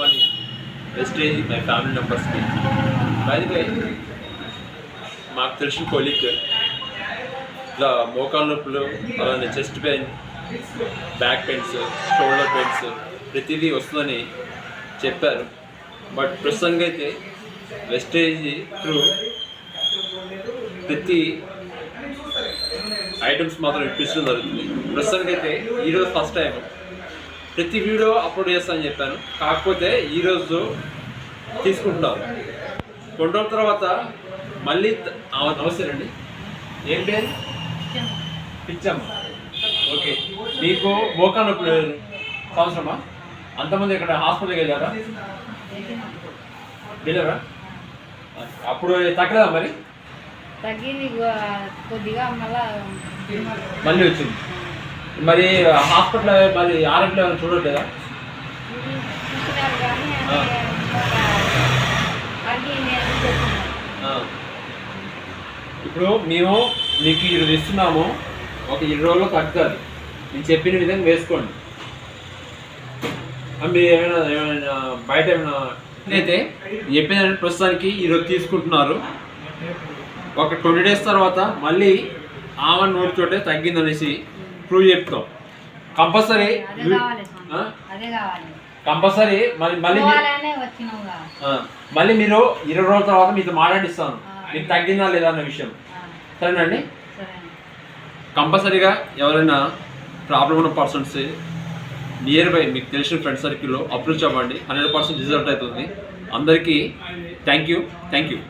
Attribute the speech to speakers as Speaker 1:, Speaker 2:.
Speaker 1: Morning wastage my family మెంబర్స్కి by మాకు తెలిసిన కొలిక్ ఇలా మోకాల నొప్పులు అలానే chest pain back pains shoulder pains ప్రతిదీ వస్తుందని చెప్పారు. బట్ ప్రస్తుతానికి అయితే వెస్టేజ్ త్రూ ప్రతి ఐటమ్స్ మాత్రం ఇప్పించడం జరుగుతుంది. ప్రస్తుతానికి అయితే ఈరోజు ఫస్ట్ టైం ప్రతి వీడియో అప్లోడ్ చేస్తానని చెప్పాను. కాకపోతే ఈరోజు తీసుకుంటున్నారు కొన్ని రోజుల తర్వాత మళ్ళీ త- ఆ, నమస్తే అండి. ఏం పేరు? పిచ్చమ్మ. ఓకే. మీకు మోకా నొప్పులు సంవత్సరమా అంతమంది ఇక్కడ హాస్పిటల్కి వెళ్ళారా? వెళ్ళారా? అప్పుడు తగ్గలేదా మరి?
Speaker 2: తగ్గింది కొద్దిగా మళ్ళా
Speaker 1: మళ్ళీ వచ్చింది. మరి హాస్పిటల్ మరి ఆరోగ్యం ఏమైనా చూడట్లేదా. ఇప్పుడు మేము మీకు ఇది ఇస్తున్నాము ఒక ఇరవై రోజుల్లో తగ్గుతుంది నేను చెప్పిన విధంగా వేసుకోండి. మీరు ఏమైనా ఏమైనా బయట ఏమైనా అయితే చెప్పిన ప్రస్తుతానికి ఈరోజు తీసుకుంటున్నారు. ఒక ట్వంటీ డేస్ తర్వాత మళ్ళీ ఆమె నోటి చోటే తగ్గిందనేసి ప్రూవ్ చెప్తాం. కంపల్సరీ కంపల్సరీ మళ్ళీ మళ్ళీ మీరు ఇరవై రోజుల తర్వాత మీతో మాట్లాడిస్తాను. మీకు తగ్గిందా లేదా అన్న విషయం. సరేనండి?
Speaker 2: సరే
Speaker 1: కంపల్సరీగా ఎవరైనా ప్రాబ్లం ఉన్న పర్సన్స్ నియర్ బై మీకు తెలిసిన ఫ్రెండ్ సర్కిల్లో అప్రోచ్ అవ్వండి. హండ్రెడ్ పర్సెంట్ రిజల్ట్ అవుతుంది. అందరికీ థ్యాంక్ యూ థ్యాంక్ యూ